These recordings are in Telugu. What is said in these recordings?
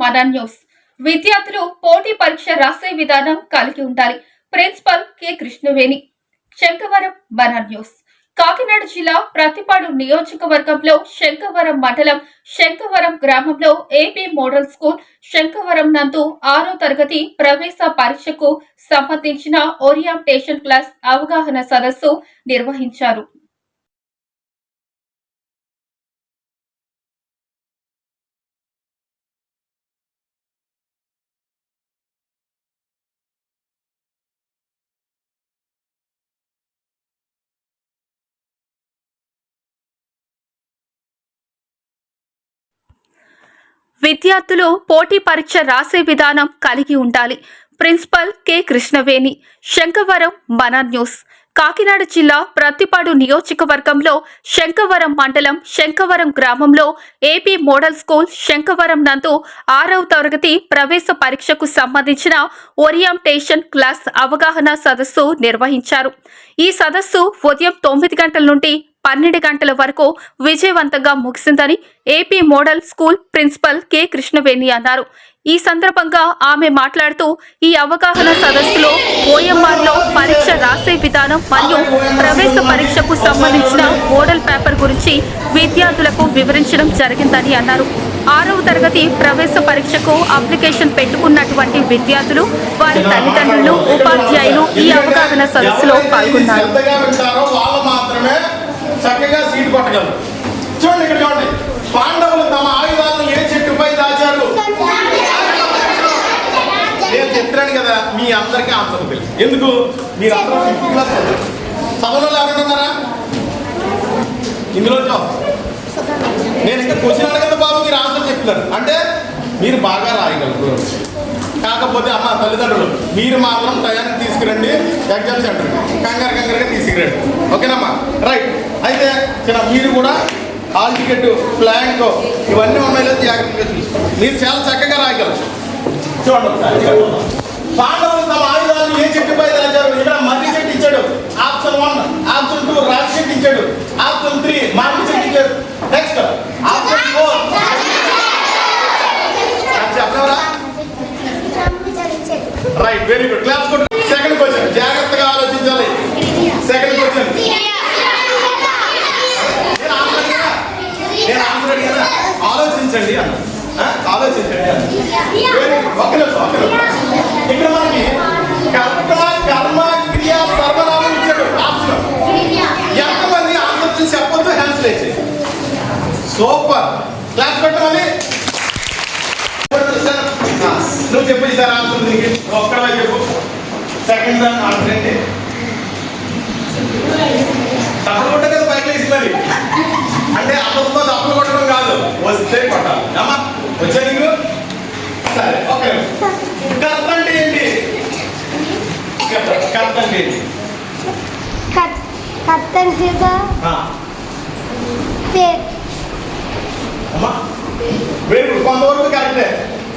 మన న్యూస్ విద్యార్థులు పోటీ పరీక్ష రాసే విధానం కలిగి ఉండాలి. Principal K. కృష్ణవేణి. శంకవరం మన న్యూస్ కాకినాడ జిల్లా ప్రతిపాడు నియోజకవర్గంలో శంకవరం మండలం శంకవరం గ్రామంలో ఏపీ మోడల్ స్కూల్ శంకవరం నందు ఆరో తరగతి ప్రవేశ పరీక్షకు సంబంధించిన ఓరియంటేషన్ క్లాస్ అవగాహన సదస్సు నిర్వహించారు. విద్యార్థులు పోటీ పరీక్ష రాసే విధానం కలిగి ఉండాలి. ప్రిన్సిపల్ కె కృష్ణవేణి శంకవరం మన న్యూస్. కాకినాడ జిల్లా ప్రత్తిపాడు నియోజకవర్గంలో శంకవరం మండలం శంకవరం గ్రామంలో ఏపీ మోడల్ స్కూల్ శంకవరం నందు ఆరవ తరగతి ప్రవేశ పరీక్షకు సంబంధించిన ఓరియంటేషన్ క్లాస్ అవగాహన సదస్సు నిర్వహించారు. ఈ సదస్సు ఉదయం తొమ్మిది గంటల నుండి పన్నెండు గంటల వరకు విజయవంతంగా ముగిసిందని AP model school principal K Krishnaveni అన్నారు. ఈ సందర్భంగా ఆమె మాట్లాడుతూ ఈ అవగాహన సదస్సులో ఓఎంఆర్లో పరీక్ష రాసే విధానం మరియు ప్రవేశ పరీక్షకు సంబంధించిన మోడల్ పేపర్ గురించి విద్యార్థులకు వివరించడం జరిగిందని అన్నారు. ఆరవ తరగతి ప్రవేశ పరీక్షకు అప్లికేషన్ పెట్టుకున్నటువంటి విద్యార్థులు వారి తల్లిదండ్రులు ఉపాధ్యాయులు ఈ అవగాహన సదస్సులో పాల్గొన్నారు శ్రద్ధగా వింటారో వాళ్ళు మాత్రమే చక్కగా సీటు కొట్టగలరు చూడండి ఇక్కడ చూడండి పాండవులు తమ ఆయుధాలను ఏ చెట్టుపై దాచారు నేను చెప్తాను కదా మీ అందరికీ ఆన్సర్ తెలుసు. ఎందుకు? మీరు అందరూ ఫిఫ్త్ క్లాస్ చదవలో ఎవరైనా ఉన్నారా ఇందులో నేను ఇంకా క్వశ్చన్ అడగదు బాబు మీరు ఆన్సర్ చెప్తున్నారు. అంటే మీరు బాగా రాయగలరు. కాకపోతే అమ్మ తల్లిదండ్రులు మీరు మాత్రం టయానికి తీసుకురండి ఎగ్జామ్ సెంటర్ కంగారు కంగారుగా తీసుకురండి. ఓకేనమ్మా? రైట్. అయితే చిన్న మీరు కూడా హాల్ టికెట్ ఫ్లాంక్ ఇవన్నీ ఉన్నాయి జాగ్రత్తగా చూసుకోండి. మీరు చాలా చక్కగా రాయగలరు. చూడండి. పాండవులు తమ ఆయుధాలను ఏ చెట్టుపై దాచారు? ఇక్కడ మర్రి చెట్టు ఇచ్చాడు. ఆప్షన్ వన్ ఆప్షన్ టూ రాగి చెట్టు ఇచ్చాడు. ఆప్షన్ త్రీ మామిడి చెట్టు ఇచ్చాడు నెక్స్ట్ ఆప్షన్ ఫోర్. చెప్పరా right very good class good second question జాగ్రత్తగా ఆలోచించాలి. సెకండ్ క్వశ్చన్ నేను ఆన్సర్ నేను ఆన్సర్ అడిగానా? ఆలోచించండి అన్న ఆ? ఆలోచించండి అన్న వెరీ గుడ్ ఒక నిమిషం ఒక ఇక్కడ మనకి కర్త కర్మ క్రియ సర్వనామం ఇచ్చాడు ఆప్షన్ ఎంతమంది ఆన్సర్ చెప్పొద్దు సూపర్ క్లాస్ పెట్టాలి నువ్వు చెప్పు ఆన్సర్ దీనికి చెప్పు సెకండ్ దాన్ని ఆన్సర్ ఏంటి సరే ఓకే. కర్త అంటే ఏంటి? కర్త అంటే ఏంటి కత్తంటిగా ఆ, పేరు కొంతవరకు కరెక్టే.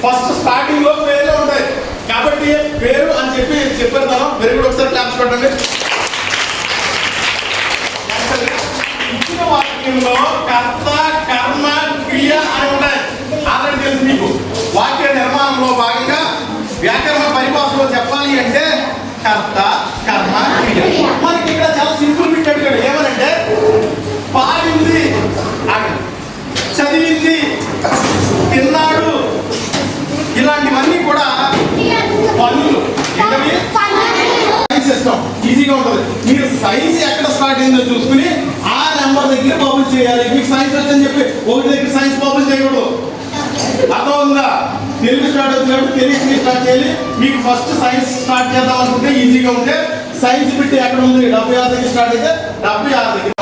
ఫస్ట్ స్టార్టింగ్లో పేర్లు ఉంటాయి. కాబట్టి పేరు అని చెప్పి చెప్పారు తను వెరీ గుడ్ ఒకసారి క్లాప్స్ పెట్టండి. ఇచ్చిన వాక్యంలో కర్త కర్మ క్రియ అని ఉంటాయి. ఆల్రెడీ తెలుసు మీకు. అంటే కర్త కర్మ క్రియ. మనకి ఇక్కడ చాలా సింపుల్ బిట్ అడిగాడు. ఏమనంటే పాడింది చదివింది తిన్నాడు. ఇలాంటివన్నీ కూడా పనులు. సిస్టమ్. ఈజీగా ఉంటుంది. మీరు సైన్స్ ఎక్కడ స్టార్ట్ అయిందో చూసుకుని ఆ నెంబర్ దగ్గర బబుల్ చేయాలి. మీకు సైన్స్ వచ్చని చెప్పి ఒకటి దగ్గర సైన్స్ బబుల్ చేయకూడదు. అర్థమవుతుందా? తెలుగు స్టార్ట్ అవుతున్నాడు తెలుగు స్టార్ట్ చేయాలి. మీకు ఫస్ట్ సైన్స్ స్టార్ట్ చేద్దాం అనుకుంటే ఈజీగా ఉంటే సైన్స్ పెట్టి ఎక్కడ ఉంది? డెబ్బై ఆరు దగ్గర స్టార్ట్ అయితే డెబ్బై ఆరు దగ్గర